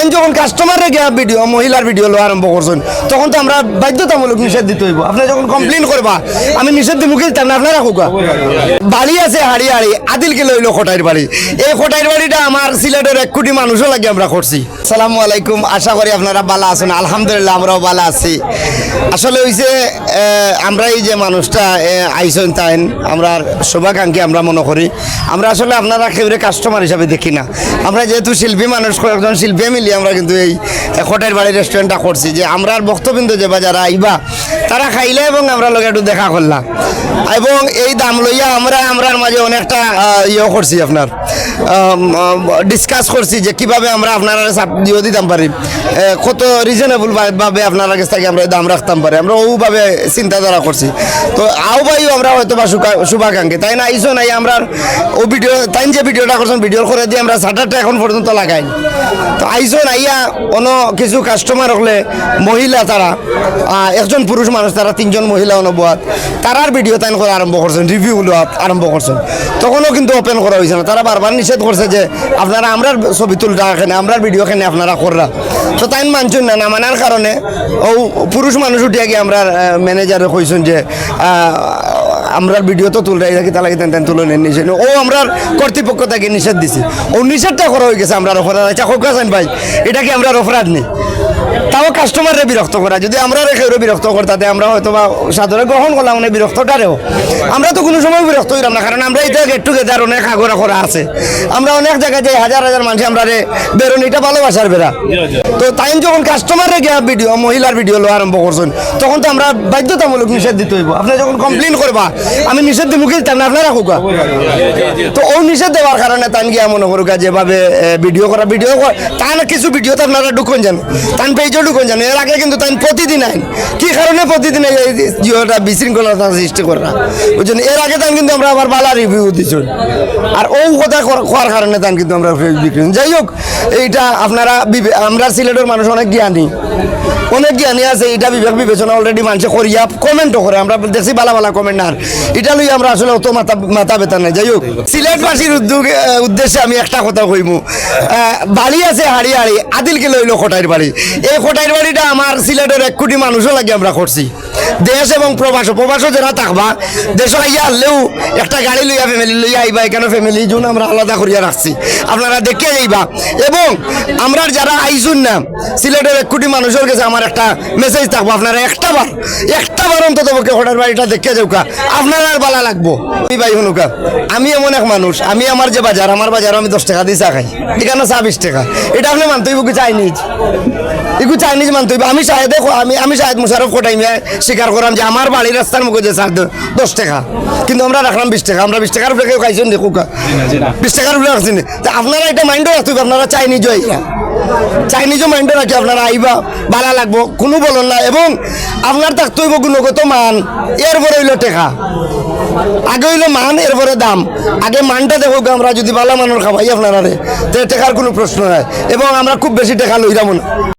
তাই যখন কাস্টমারে গিয়া ভিডিও মহিলার ভিডিও লো আরম্ভ করছেন, তখন তো আমরা বাধ্যতামূলক নিষেধ দিতে হইব। আপনি যখন কমপ্লেন করবা, আমি নিষেধ দিব কি? তার আপনারা হোকা। বাড়ি আছে হাড়ি হাড়ি আদিলকে লইল খোটাইর বাড়ি। এই খোটাইর বাড়িটা আমার সিলেটের এক কোটি মানুষও লাগে আমরা করছি। সালামু আলাইকুম, আশা করি আপনারা ভালো আছেন। আলহামদুলিল্লাহ, আমরাও ভালো আছি। আসলে হইছে আমরা এই যে মানুষটা আইসন তাইন, আমরা শুভাকাঙ্ক্ষী আমরা মনে করি। আমরা আসলে আপনারা কেউরে কাস্টমার হিসাবে দেখি না। আমরা যেহেতু শিল্পী মানুষ, কয়েকজন শিল্পী মিলিয়ে আমরা কিন্তু এই হোটেল বাড়ি রেস্টুরেন্টটা করছি। যে আমরা বক্তবিন্দু যে যারা আইবা, তারা খাইলে এবং আমরা লগে একটু দেখা করলাম। এবং এই দাম লইয়া আমরা আমরার মাঝে অনেকটা ইয়ে করছি আপনার ডিসকাস করছি যে কীভাবে আমরা আপনারা দিও দিতাম পারি। কত রিজনেবল ভাবে আপনার কাছ থেকে আমরা দাম রাখতাম পারি। আমরা ওভাবে চিন্তাধারা করছি। তো আও ভাইও আমরা হয়তো বা শুভাকাঙ্ক্ষী, তাই না? আইসো নাই, আমরা ও ভিডিও, তাই যে ভিডিওটা করছেন ভিডিও করে দিয়ে আমরা শাটারটা এখন পর্যন্ত লাগাই তো আইসো আইয়া অন্য কিছু কাস্টমার হলে মহিলা তারা একজন পুরুষ মানুষ তারা, তিনজন মহিলা অনুবাদ তারার ভিডিও তাই করে আরম্ভ করছেন রিভিউ লওয়া আরম্ভ করছেন। তখনও কিন্তু ওপেন করা হয়েছে না। তারা বারবার নিষেধ করছে যে আপনারা আমরার ছবি তুলটা এখানে আমরার ভিডিও এখানে আপনারা কররা। তো তাই মানছেন না না মানার কারণে ও পুরুষ মানুষ উঠিয়া গিয়ে আমরা ম্যানেজারে কইছেন যে আমরার ভিডিও তো তুলরাই থাকি তালা তেন তেন তুলে নেন নিষেধ ও আমরার কর্তৃপক্ষ তাকে নিষেধ দিছি। ও নিষেধটা করা হয়ে গেছে আমরা অপরাধ। আচ্ছা হোক আছেন ভাই, এটা কি আমরা অপরাধ নেই তাও কাস্টমাররে বিরক্ত করা। যদি আমরা রেখে বিরক্ত করতাতে আমরা হয়তো বা সাদরে গ্রহণ করলাম অনেক বিরক্তটারেও। আমরা তো কোনো সময় বিরক্ত হইলাম না, কারণ আমরা এটা গেট টুগেদার অনেক আগরা করা আছে। আমরা অনেক জায়গায় যাই হাজার হাজার মানুষ আমরা রে বেরোন এটা ভালোবাসার বেড়া। তো তাই যখন কাস্টমারে গিয়া ভিডিও মহিলার ভিডিও লো আরম্ভ করছেন, তখন তো আমরা বাধ্যতামূলক নিষেধ দিতে হইব। আপনি যখন কমপ্লেন করবা আমি নিষেধ দিব কি? তার আপনারা হোকা তো ও নিষেধ দেওয়ার কারণে তান গিয়া মনে করুকা যেভাবে ভিডিও করা ভিডিও তান কিছু ভিডিও তো আপনারা ঢুকুন জান তান পেজও ঢুকুন জান এর আগে কিন্তু তাই প্রতিদিন আইন। কি কারণে প্রতিদিন এই জিওটা বিশৃঙ্খলতা সৃষ্টি করা ওই জন্য এর আগে তান কিন্তু আমরা আবার বালা রিভিউ দিচ্ছি আর ও কথা করার কারণে তান কিন্তু আমরা বিক্রি যাই হোক, এইটা আপনারা আমরা সিলেটের মানুষ অনেক জ্ঞানী। অনেক জ্ঞানী আছে এটা বিবেক বিবেচনা অলরেডি মানুষে করিয়া কমেন্টও করে। আমরা দেখছি বালা বালা কমেন্ট আর। এটা লই আমরা আসলে অত মাথা মাথা বেতা নাই। যাই হোক সিলেটবাসীর উদ্যোগে উদ্দেশ্যে আমি একটা কথা আহ, বাড়ি আছে হাড়ি হাড়ি আদিলকে লইলো খোটাইর বাড়ি। এই খোটাইর বাড়িটা আমার সিলেটের এক কোটি মানুষও লাগে আমরা করছি। দেশ এবং প্রবাস প্রবাসও যারা থাকবা দেশ আইয়া আনলেও একটা গাড়ি লইয়া ফ্যামিলি লইয়া আইবা এখানে ফ্যামিলি জন্য আমরা আলাদা করিয়া রাখছি। আপনারা দেখে যাইবা এবং আমরা যারা আইসুন না সিলেটের এক কোটি মানুষের কাছে আমার একটা মেসেজ থাকব। আপনারা একটা বার একটা বার অন্তত পক্ষে হোটেল বাড়িটা দেখে যাওকা আপনার আর ভালো লাগবো? আমি ভাই হনুকা আমি এমন এক মানুষ আমি আমার যে বাজার আমার বাজার আমি দশ টাকা দিয়ে চা খাই। এখানে চা বিশ টাকা। এটা আপনি মানতে হইব কি চাইনিজ? এগু চাইনিজ মানতে হইব। আমি শাহেদে আমি আমি শাহেদ মুশারফ কোটাই মিয়া স্বীকার করলাম যে আমার বাড়ির রাস্তার মুখে যে চা দ- দশ টাকা। কিন্তু আমরা রাখলাম বিশ টাকা। আমরা বিশ টাকার উপরে কেউ খাইছেন দেখুকা বিশ টাকার উপরে রাখছেন। তা আপনারা এটা মাইন্ডও রাখতে হবে আপনারা চাইনিজ হইয়া চাইনিজও মাইন্ডে রাখি আপনারা আইবা ভালো লাগবো, কোনো বলন না এবং আপনার থাকতে হইব গুণগত মান এরপরে হইল টেকা। আগে হইল মান এরপরে দাম। আগে মানটা দেখো আমরা, যদি ভালো মানুষ খাবাই আপনারা তে টেকার কোনো প্রশ্ন নাই। এবং আমরা খুব বেশি টেকা লই যাব না